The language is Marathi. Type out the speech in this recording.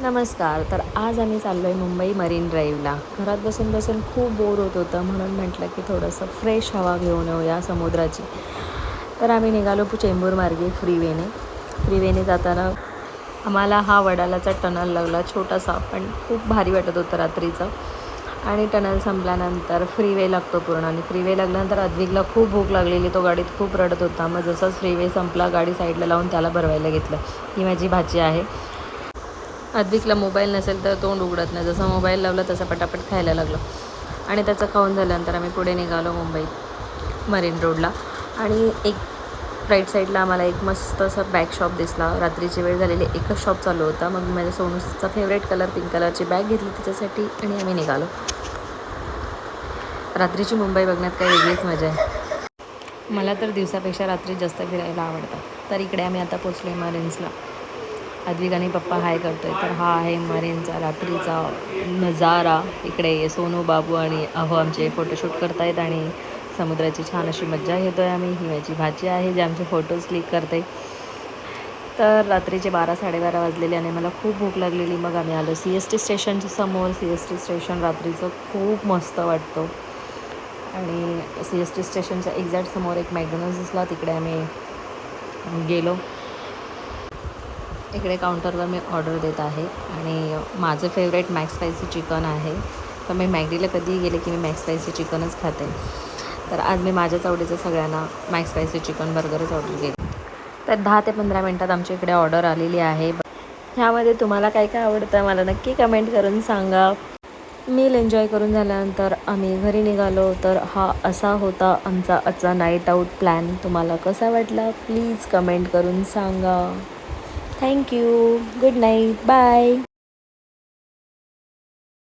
नमस्कार. तर आज आम्ही चाललो आहे मुंबई मरीन ड्राईव्हला. घरात बसून बसून खूप बोर होत होतं म्हणून म्हटलं की थोडंसं फ्रेश हवा घेऊन येऊया समुद्राची. तर आम्ही निघालो चेंबूर मार्गे फ्रीवेने फ्रीवेने जाताना आम्हाला हा वडालाचा टनल लागला छोटासा पण खूप भारी वाटत होतं रात्रीचं. आणि टनल संपल्यानंतर फ्रीवे लागतो पूर्ण. आणि फ्रीवे लागल्यानंतर अद्विकला खूप भूक लागलेली तो गाडीत खूप रडत होता. मग जसंच फ्रीवे संपला गाडी साईडला लावून त्याला भरवायला घेतलं. ही माझी भाची आहे. अद्विकला मोबाईल नसेल तर तोंड उघडत नाही. जसं मोबाईल लावला तसं पटापट खायला लागलं. आणि त्याचं खाऊन झाल्यानंतर आम्ही पुढे निघालो मुंबईत मरीन रोडला. आणि एक राईट साईडला आम्हाला एक मस्त असं बॅग शॉप दिसला. रात्रीची वेळ झालेली. एकच शॉप चालू होता. मग माझ्या सोनूचा फेवरेट कलर पिंक कलरची बॅग घेतली तिच्यासाठी आणि आम्ही निघालो. रात्रीची मुंबई बघण्यात काही वेगळीच मजा आहे. मला तर दिवसापेक्षा रात्री जास्त फिरायला आवडतं. तर इकडे आम्ही आता पोचलो आहे मरीन्सला. अद्विक आणि पप्पा हाय करतोय तर हा आहे मरीनचा रात्रीचा नजारा. इकडे सोनू बाबू आणि अहो आमचे फोटोशूट करतायत आणि समुद्राची छान अशी मज्जा घेतो आहे आम्ही. ही भाजी आहे जे आमचे फोटोज क्लिक करते. तर रात्रीचे बारा साडेबारा वाजलेले आणि मला खूप भूक लागलेली. मग आम्ही आलो सी एस टी स्टेशनच्या समोर. सी एस टी स्टेशन रात्रीचं खूप मस्त वाटतो. आणि सी एस टी स्टेशनच्या एक्झॅक्ट समोर एक मॅकडॉनल्ड्स दिसला. तिकडे आम्ही गेलो. इकडे काउंटरवर मी ऑर्डर देत आहे आणि माझं फेवरेट मॅक्स स्पायसी चिकन आहे. तर मी मॅगडीला कधीही गेले की मी मॅक्स स्पायसी चिकनच खाते. तर आज मी माझ्याच आवडीचं सगळ्यांना मॅक्स स्पायसी चिकन बर्गरच ऑर्डर केली. तर दहा ते पंधरा मिनटात आमच्या इकडे ऑर्डर आलेली आहे. ह्यामध्ये तुम्हाला काय काय आवडतं मला नक्की कमेंट करून सांगा. मील एन्जॉय करून झाल्यानंतर आम्ही घरी निघालो तर हा असा होता आमचा आजचा नाईट आऊट प्लॅन तुम्हाला कसा वाटला? प्लीज कमेंट करून सांगा. Thank you good night bye